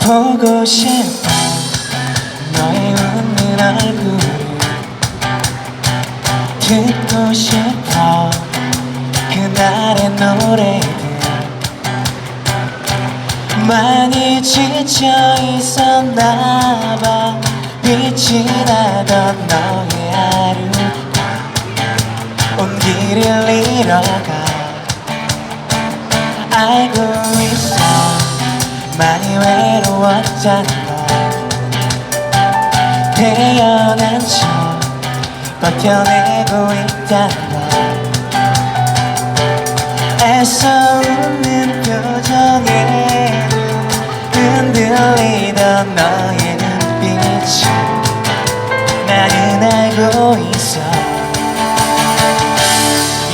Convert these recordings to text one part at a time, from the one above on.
보고 싶어. 너의 웃는 얼굴 듣고 싶어. 그날의 노래들 많이 지쳐 있었나봐. 빛이 나던 너의 하루 온 길을 잃어가 알고 있어 많이 외로웠잖아. 태어난 척 버텨내고 있잖아 애써 웃는 표정에 흔들리던 너의 눈빛이 나는 알고 있어.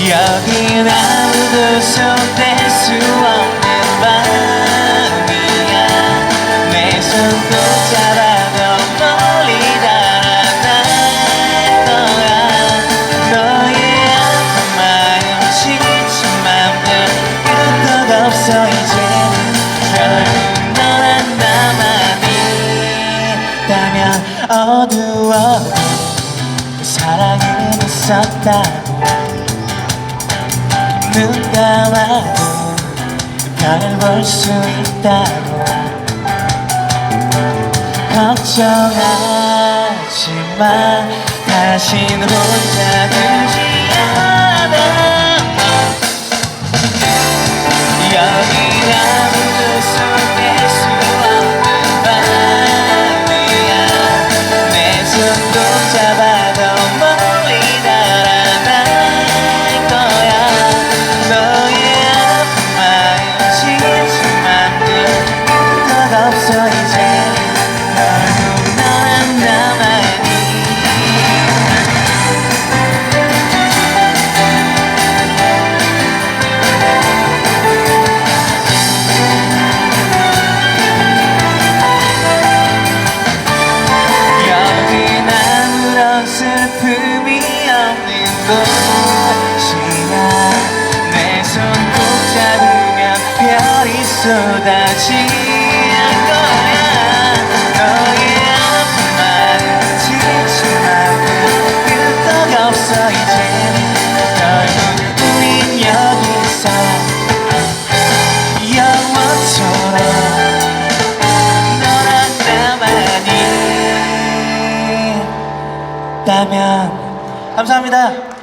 여긴 아무도 손댈 수 없는 어두워도 사랑은 있었다고 눈 감아도 별을 볼 수 있다고 걱정하지 마. 다신 혼자 되지 않아 쏟아질 거야 너의 지친 마음 끝도 없어 이제 결국 우린 여기서 영원토록 너랑 나만이 있다면 감사합니다.